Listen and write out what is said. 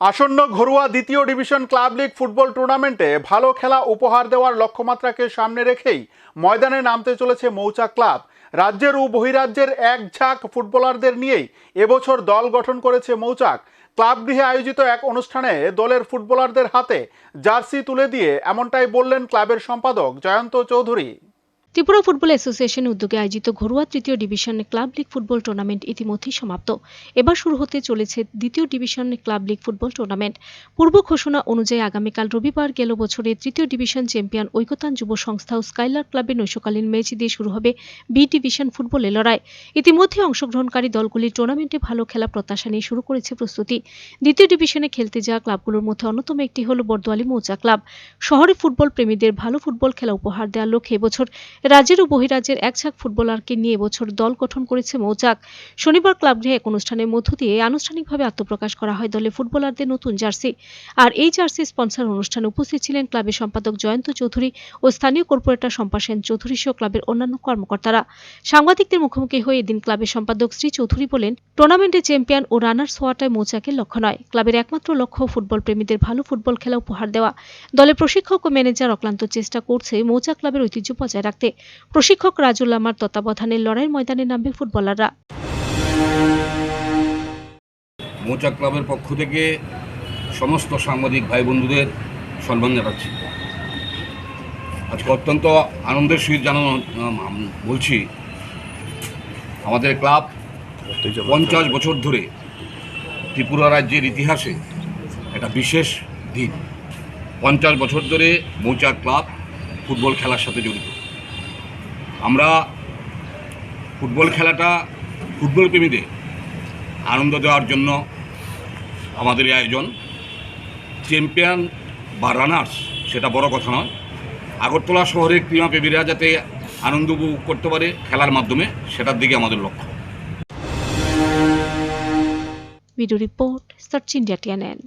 আসন্ন ঘরোয়া দ্বিতীয় ডিভিশন ক্লাব লীগ ফুটবল টুর্নামেন্টে ভালো খেলা উপহার দেওয়ার লক্ষ্যমাত্রাকে সামনে রেখেই ময়দানে নামতে চলেছে মৌচাক ক্লাব। রাজ্যের ও বহিরাজ্যের এক ঝাঁক ফুটবলারদের নিয়েই এবছর দল গঠন করেছে মৌচাক। ক্লাব গৃহে আয়োজিত এক অনুষ্ঠানে দলের ফুটবলারদের হাতে জার্সি তুলে দিয়ে এমনটাই বললেন ক্লাবের সম্পাদক জয়ন্ত চৌধুরী। ত্রিপুরা ফুটবল অ্যাসোসিয়েশন উদ্যোগে আয়োজিত ঘরোয়া তৃতীয় division club league football tournament ইতিমধ্যেই সমাপ্ত। এবার শুরু হতে চলেছে দ্বিতীয় division club league football tournament. পূর্ব ঘোষণা অনুযায়ী আগামীকাল রবিবার গেল বছরে তৃতীয় ডিভিশন চ্যাম্পিয়ন ঐকতান যুব সংস্থা ও স্কাইলার ক্লাবের নৈশকালীন ম্যাচ দিয়ে শুরু হবে বি ডিভিশন ফুটবলের লড়াই। ইতিমধ্যে অংশগ্রহণকারী দলগুলি টুর্নামেন্টে ভালো খেলা প্রত্যাশা নিয়ে শুরু করেছে প্রস্তুতি। দ্বিতীয় ডিভিশনে খেলতে যাওয়া ক্লাবগুলোর মধ্যে অন্যতম একটি হল বর্দোয়ালি মৌচা ক্লাব। শহরে ফুটবল প্রেমীদের ভালো ফুটবল খেলা উপহার দেওয়ার লক্ষ্যে এবছর রাজ্যের ও বহিরাজ্যের এক ঝাঁক ফুটবলারকে নিয়ে এবছর দল গঠন করেছে মৌচাক। শনিবার ক্লাব গৃহে এক অনুষ্ঠানের মধ্য দিয়ে আনুষ্ঠানিকভাবে আত্মপ্রকাশ করা হয় দলে ফুটবলারদের নতুন জার্সি। আর এই জার্সি স্পন্সর অনুষ্ঠানে উপস্থিত ছিলেন ক্লাবের সম্পাদক জয়ন্ত চৌধুরী ও স্থানীয় কর্পোরেটর শম্পা সেন চৌধুরী সহ ক্লাবের অন্যান্য কর্মকর্তারা। সাংবাদিকদের মুখোমুখি হয়ে এদিন ক্লাবের সম্পাদক শ্রী চৌধুরী বলেন, টুর্নামেন্টে চ্যাম্পিয়ন ও রানার্স হওয়াটাই মৌচাকের লক্ষ্য নয়। ক্লাবের একমাত্র লক্ষ্য ফুটবল প্রেমীদের ভালো ফুটবল খেলা উপহার দেওয়া। দলের প্রশিক্ষক ও ম্যানেজার অক্লান্ত চেষ্টা করছে মৌচা ক্লাবের ঐতিহ্য বজায় রাখতে। প্রশিক্ষক রাজুল আমার তত্ত্বাবধানে লড়াইয়ের ময়দানে নামবে ফুটবলাররা। মৌচাক ক্লাবের পক্ষ থেকে সমস্ত সাংবাদিক ভাই বন্ধুদের সম্মান জানাচ্ছি। আজকে অত্যন্ত আনন্দের সহিত জানানো বলছি, আমাদের ক্লাব পঞ্চাশ বছর ধরে ত্রিপুরা রাজ্যের ইতিহাসে একটা বিশেষ দিন। পঞ্চাশ বছর ধরে মৌচাক ক্লাব ফুটবল খেলার সাথে জড়িত। আমরা ফুটবল খেলাটা ফুটবল প্রেমীদের আনন্দ দেওয়ার জন্য আমাদের এই আয়োজন। চ্যাম্পিয়ন বা রানার্স সেটা বড় কথা নয়। আগরতলা শহরের ক্রীড়াপ্রেমীরা যাতে আনন্দ উপভোগ করতে পারে খেলার মাধ্যমে, সেটার দিকে আমাদের লক্ষ্য। Video report search India TNN